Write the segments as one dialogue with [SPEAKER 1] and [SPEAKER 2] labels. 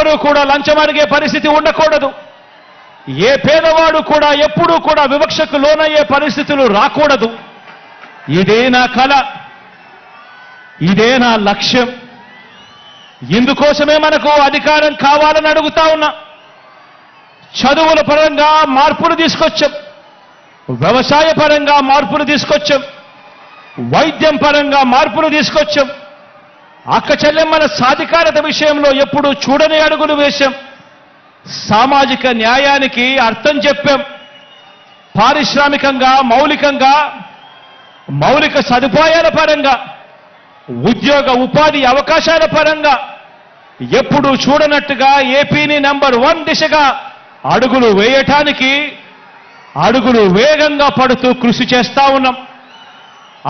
[SPEAKER 1] ఎవరు కూడా లంచం అడిగే పరిస్థితి ఉండకూడదు. ఏ పేదవాడు కూడా ఎప్పుడూ కూడా వివక్షకు లోనయ్యే పరిస్థితులు రాకూడదు. ఇదే నా కళ ఇదే నా లక్ష్యం. ఇందుకోసమే మనకు అధికారం కావాలని అడుగుతా ఉన్నా. చదువుల పరంగా మార్పులు తీసుకొచ్చాం. వ్యవసాయ పరంగా మార్పులు తీసుకొచ్చాం. వైద్యం పరంగా మార్పులు తీసుకొచ్చాం. అక్క చెల్లెమ్మల సాధికారత విషయంలో ఎప్పుడు చూడని అడుగులు వేశాం. సామాజిక న్యాయానికి అర్థం చెప్పాం. పారిశ్రామికంగా మౌలికంగా మౌలిక సదుపాయాల పరంగా ఉద్యోగ ఉపాధి అవకాశాల పరంగా ఎప్పుడు చూడనట్టుగా ఏపీని నంబర్ వన్ దిశగా అడుగులు వేయటానికి అడుగులు వేగంగా పడుతూ కృషి చేస్తా ఉన్నాం.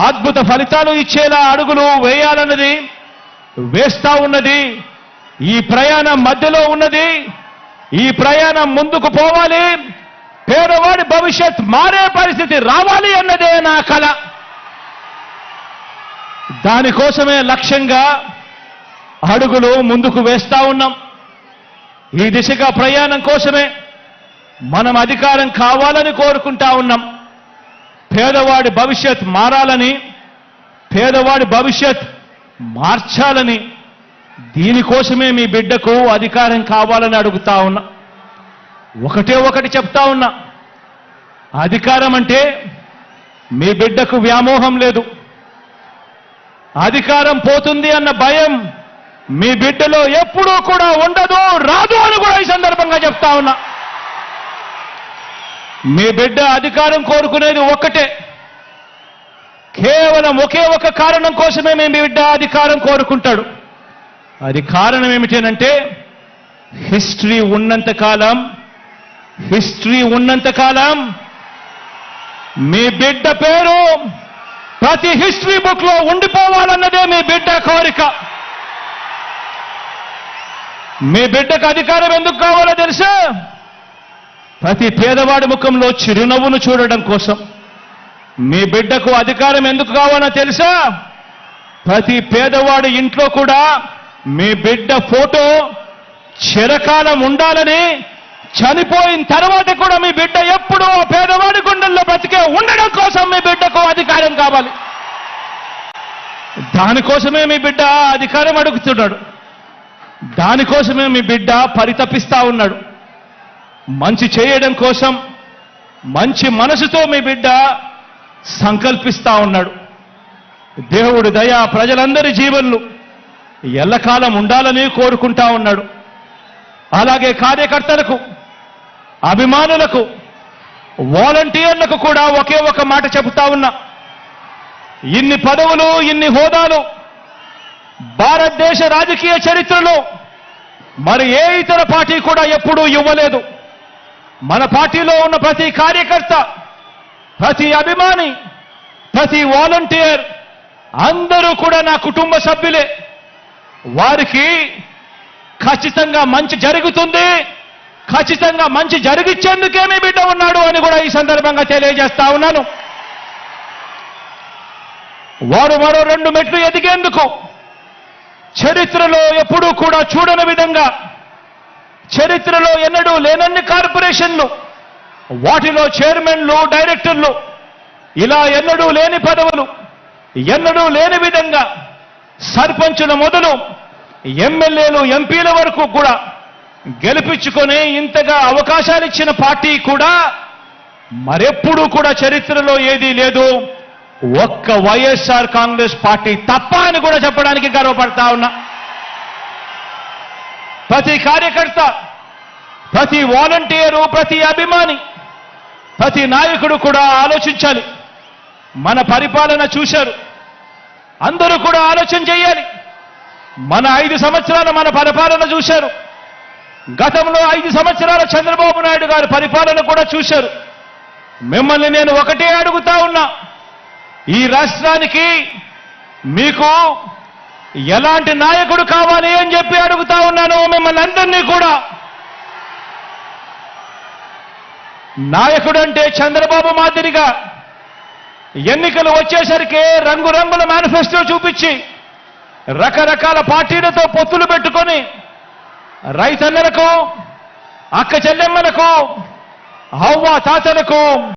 [SPEAKER 1] అద్భుత ఫలితాలు ఇచ్చేలా అడుగులు వేయాలన్నది వేస్తా ఉన్నది ఈ ప్రయాణం మధ్యలో ఉన్నది ఈ ప్రయాణం ముందుకు పోవాలి పేదవాడి భవిష్యత్ మారే పరిస్థితి రావాలి అన్నదే నా కళ దానికోసమే లక్ష్యంగా అడుగులు ముందుకు వేస్తా ఉన్నాం. ఈ దిశగా ప్రయాణం కోసమే మనం అధికారం కావాలని కోరుకుంటా ఉన్నాం. పేదవాడి భవిష్యత్ మారాలని పేదవాడి భవిష్యత్ మార్చాలని దీనికోసమే మీ బిడ్డకు అధికారం కావాలని అడుగుతా ఉన్నా. ఒకటే ఒకటి చెప్తా ఉన్నా. అధికారం అంటే మీ బిడ్డకు వ్యామోహం లేదు. అధికారం పోతుంది అన్న భయం మీ బిడ్డలో ఎప్పుడూ కూడా ఉండదు రాదు అని కూడా ఈ సందర్భంగా చెప్తా ఉన్నా. మీ బిడ్డ అధికారం కోరుకునేది ఒక్కటే. కేవలం ఒకే ఒక కారణం కోసమే మీ బిడ్డ అధికారం కోరుకుంటాడు. అది కారణం ఏమిటనంటే హిస్టరీ ఉన్నంత కాలం హిస్టరీ ఉన్నంత కాలం మీ బిడ్డ పేరు ప్రతి హిస్టరీ బుక్లో ఉండిపోవాలన్నదే మీ బిడ్డ కోరిక. మీ బిడ్డకు అధికారం ఎందుకు కావాలో తెలుసా? ప్రతి పేదవాడి ముఖంలో చిరునవ్వును చూడడం కోసం. మీ బిడ్డకు అధికారం ఎందుకు కావాలో తెలుసా? ప్రతి పేదవాడి ఇంట్లో కూడా మీ బిడ్డ ఫోటో చిరకాలం ఉండాలని చనిపోయిన తర్వాత కూడా మీ బిడ్డ ఎప్పుడూ పేదవాడి గుండెల్లో బతికే ఉండడం కోసం మీ బిడ్డకు అధికారం కావాలి. దానికోసమే మీ బిడ్డ అధికారం అడుగుతున్నాడు. దానికోసమే మీ బిడ్డ పరితపిస్తా ఉన్నాడు. మంచి చేయడం కోసం మంచి మనసుతో మీ బిడ్డ సంకల్పిస్తా ఉన్నాడు. దేవుడి దయ ప్రజలందరి జీవన్లు ఎల్లకాలం ఉండాలని కోరుకుంటా ఉన్నాడు. అలాగే కార్యకర్తలకు అభిమానులకు వాలంటీర్లకు కూడా ఒకే ఒక మాట చెబుతా ఉన్నా. ఇన్ని పదవులు ఇన్ని హోదాలు భారతదేశ రాజకీయ చరిత్రలో మరి ఏ ఇతర పార్టీ కూడా ఎప్పుడూ ఇవ్వలేదు. మన పార్టీలో ఉన్న ప్రతి కార్యకర్త ప్రతి అభిమాని ప్రతి వాలంటీర్ అందరూ కూడా నా కుటుంబ సభ్యులే. వారికి ఖచ్చితంగా మంచి జరుగుతుంది. ఖచ్చితంగా మంచి జరిగిచ్చేందుకే మీ బిడ్డ ఉన్నాడు అని కూడా ఈ సందర్భంగా తెలియజేస్తా ఉన్నాను. వారు మరో రెండు మెట్లు ఎదిగేందుకు చరిత్రలో ఎప్పుడూ కూడా చూడని విధంగా చరిత్రలో ఎన్నడూ లేనన్ని కార్పొరేషన్లు వాటిలో చైర్మన్లు డైరెక్టర్లు ఇలా ఎన్నడూ లేని పదవులు ఎన్నడూ లేని విధంగా సర్పంచుల మొదలు ఎమ్మెల్యేలు ఎంపీల వరకు కూడా గెలిపించుకొని ఇంతగా అవకాశాలు ఇచ్చిన పార్టీ కూడా మరెప్పుడూ కూడా చరిత్రలో ఏదీ లేదు. ఒక్క వైఎస్ఆర్ కాంగ్రెస్ పార్టీ తప్ప అని కూడా చెప్పడానికి గర్వపడతా ఉన్నా. ప్రతి కార్యకర్త ప్రతి వాలంటీరు ప్రతి అభిమాని ప్రతి నాయకుడు కూడా ఆలోచించాలి. మన పరిపాలన చూశారు. అందరూ కూడా ఆలోచన చేయాలి. మన ఐదు సంవత్సరాలు మన పరిపాలన చూశారు. గతంలో ఐదు సంవత్సరాల చంద్రబాబు నాయుడు గారి పరిపాలన కూడా చూశారు. మిమ్మల్ని నేను ఒకటే అడుగుతా ఉన్నా. ఈ రాష్ట్రానికి మీకు ఎలాంటి నాయకుడు కావాలి అని చెప్పి అడుగుతా ఉన్నాను మిమ్మల్ని అందరినీ కూడా. నాయకుడంటే చంద్రబాబు మాదిరిగా ఎన్నికలు వచ్చేసరికి రంగురంగుల మేనిఫెస్టో చూపించి రకరకాల పార్టీలతో పొత్తులు పెట్టుకొని రైతన్నలకు అక్క చెల్లెమ్మలకు అవ్వ తాతలకు